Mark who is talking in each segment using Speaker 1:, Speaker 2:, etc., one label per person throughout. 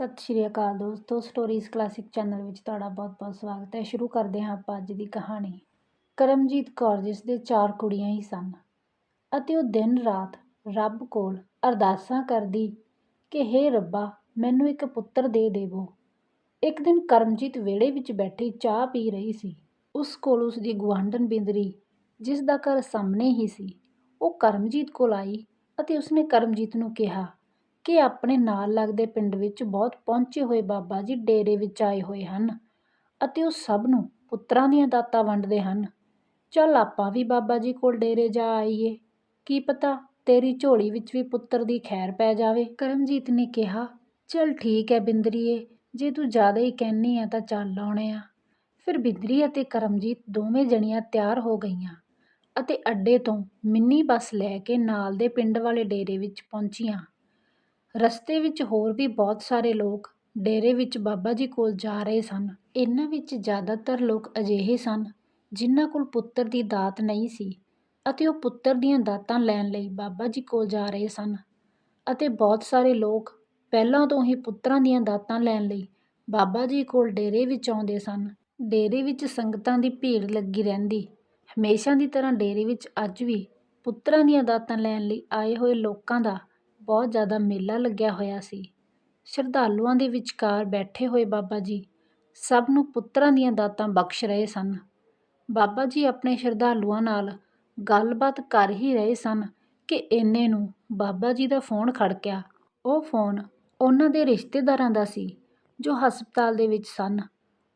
Speaker 1: ਸਤਿ ਸ਼੍ਰੀ ਅਕਾਲ ਦੋਸਤੋ stories classic channel ਵਿੱਚ ਤੁਹਾਡਾ ਬਹੁਤ-ਬਹੁਤ ਸਵਾਗਤ ਹੈ। ਸ਼ੁਰੂ ਕਰਦੇ ਹਾਂ ਆਪਾਂ ਅੱਜ ਦੀ ਕਹਾਣੀ। ਕਰਮਜੀਤ ਕੌਰ, ਜਿਸ ਦੇ ਚਾਰ ਕੁੜੀਆਂ ਹੀ ਸਨ ਅਤੇ ਉਹ ਦਿਨ ਰਾਤ ਰੱਬ ਕੋਲ ਅਰਦਾਸਾਂ ਕਰਦੀ ਕਿ, ਹੇ ਰੱਬਾ, ਮੈਨੂੰ ਇੱਕ ਪੁੱਤਰ ਦੇ ਦੇਵੋ। ਇੱਕ ਦਿਨ ਕਰਮਜੀਤ ਵਿਹੜੇ ਵਿੱਚ ਬੈਠੀ ਚਾਹ ਪੀ ਰਹੀ ਸੀ। ਉਸ ਕੋਲ ਉਸ ਦੀ ਗੁਆਂਢਣ ਬਿੰਦਰੀ, ਜਿਸ ਦਾ ਘਰ ਸਾਹਮਣੇ ਹੀ ਸੀ, ਉਹ ਕਰਮਜੀਤ ਕੋਲ ਆਈ ਅਤੇ ਉਸਨੇ ਕਰਮਜੀਤ ਨੂੰ ਕਿਹਾ ਕਿ ਆਪਣੇ ਨਾਲ ਲੱਗਦੇ ਪਿੰਡ ਵਿੱਚ ਬਹੁਤ ਪਹੁੰਚੇ ਹੋਏ ਬਾਬਾ ਜੀ ਡੇਰੇ ਵਿੱਚ ਆਏ ਹੋਏ ਹਨ ਅਤੇ ਉਹ ਸਭ ਨੂੰ ਪੁੱਤਰਾਂ ਦੀਆਂ ਦਾਤਾਂ ਵੰਡਦੇ ਹਨ। ਚੱਲ ਆਪਾਂ ਵੀ ਬਾਬਾ ਜੀ ਕੋਲ ਡੇਰੇ ਜਾ ਆਈਏ। ਕੀ ਪਤਾ ਤੇਰੀ ਝੋਲੀ ਵਿੱਚ ਵੀ ਪੁੱਤਰ ਦੀ ਖੈਰ ਪੈ ਜਾਵੇ। ਕਰਮਜੀਤ ਨੇ ਕਿਹਾ, ਚੱਲ ਠੀਕ ਹੈ ਬਿੰਦਰੀਏ, ਜੇ ਤੂੰ ਜ਼ਿਆਦਾ ਹੀ ਕਹਿਨੀ ਆ ਤਾਂ ਚੱਲ ਆਉਣੇ ਆ। ਫਿਰ ਬਿੰਦਰੀ ਅਤੇ ਕਰਮਜੀਤ ਦੋਵੇਂ ਜਣੀਆਂ ਤਿਆਰ ਹੋ ਗਈਆਂ ਅਤੇ ਅੱਡੇ ਤੋਂ ਮਿੰਨੀ ਬੱਸ ਲੈ ਕੇ ਨਾਲ ਦੇ ਪਿੰਡ ਵਾਲੇ ਡੇਰੇ ਵਿੱਚ ਪਹੁੰਚੀਆਂ। ਰਸਤੇ ਵਿੱਚ ਹੋਰ ਵੀ ਬਹੁਤ ਸਾਰੇ ਲੋਕ ਡੇਰੇ ਵਿੱਚ ਬਾਬਾ ਜੀ ਕੋਲ ਜਾ ਰਹੇ ਸਨ। ਇਹਨਾਂ ਵਿੱਚ ਜ਼ਿਆਦਾਤਰ ਲੋਕ ਅਜਿਹੇ ਸਨ ਜਿਨ੍ਹਾਂ ਕੋਲ ਪੁੱਤਰ ਦੀ ਦਾਤ ਨਹੀਂ ਸੀ ਅਤੇ ਉਹ ਪੁੱਤਰ ਦੀਆਂ ਦਾਤਾਂ ਲੈਣ ਲਈ ਬਾਬਾ ਜੀ ਕੋਲ ਜਾ ਰਹੇ ਸਨ ਅਤੇ ਬਹੁਤ ਸਾਰੇ ਲੋਕ ਪਹਿਲਾਂ ਤੋਂ ਹੀ ਪੁੱਤਰਾਂ ਦੀਆਂ ਦਾਤਾਂ ਲੈਣ ਲਈ ਬਾਬਾ ਜੀ ਕੋਲ ਡੇਰੇ ਵਿੱਚ ਆਉਂਦੇ ਸਨ। ਡੇਰੇ ਵਿੱਚ ਸੰਗਤਾਂ ਦੀ ਭੀੜ ਲੱਗੀ ਰਹਿੰਦੀ। ਹਮੇਸ਼ਾ ਦੀ ਤਰ੍ਹਾਂ ਡੇਰੇ ਵਿੱਚ ਅੱਜ ਵੀ ਪੁੱਤਰਾਂ ਦੀਆਂ ਦਾਤਾਂ ਲੈਣ ਲਈ ਆਏ ਹੋਏ ਲੋਕਾਂ ਦਾ ਬਹੁਤ ਜ਼ਿਆਦਾ ਮੇਲਾ ਲੱਗਿਆ ਹੋਇਆ ਸੀ। ਸ਼ਰਧਾਲੂਆਂ ਦੇ ਵਿਚਕਾਰ ਬੈਠੇ ਹੋਏ ਬਾਬਾ ਜੀ ਸਭ ਨੂੰ ਪੁੱਤਰਾਂ ਦੀਆਂ ਦਾਤਾਂ ਬਖਸ਼ ਰਹੇ ਸਨ। ਬਾਬਾ ਜੀ ਆਪਣੇ ਸ਼ਰਧਾਲੂਆਂ ਨਾਲ ਗੱਲਬਾਤ ਕਰ ਹੀ ਰਹੇ ਸਨ ਕਿ ਇੰਨੇ ਨੂੰ ਬਾਬਾ ਜੀ ਦਾ ਫੋਨ ਖੜਕਿਆ ਉਹ ਫੋਨ ਉਹਨਾਂ ਦੇ ਰਿਸ਼ਤੇਦਾਰਾਂ ਦਾ ਸੀ ਜੋ ਹਸਪਤਾਲ ਦੇ ਵਿੱਚ ਸਨ।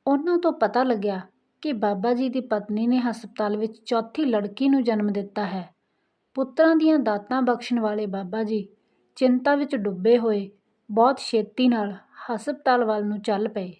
Speaker 1: ਉਹਨਾਂ ਤੋਂ ਪਤਾ ਲੱਗਿਆ ਕਿ ਬਾਬਾ ਜੀ ਦੀ ਪਤਨੀ ਨੇ ਹਸਪਤਾਲ ਵਿੱਚ ਚੌਥੀ ਲੜਕੀ ਨੂੰ ਜਨਮ ਦਿੱਤਾ ਹੈ। ਪੁੱਤਰਾਂ ਦੀਆਂ ਦਾਤਾਂ ਬਖਸ਼ਣ ਵਾਲੇ ਬਾਬਾ ਜੀ ਚਿੰਤਾ ਵਿੱਚ ਡੁੱਬੇ ਹੋਏ ਬਹੁਤ ਛੇਤੀ ਨਾਲ ਹਸਪਤਾਲ ਵੱਲ ਨੂੰ ਚੱਲ ਪਏ।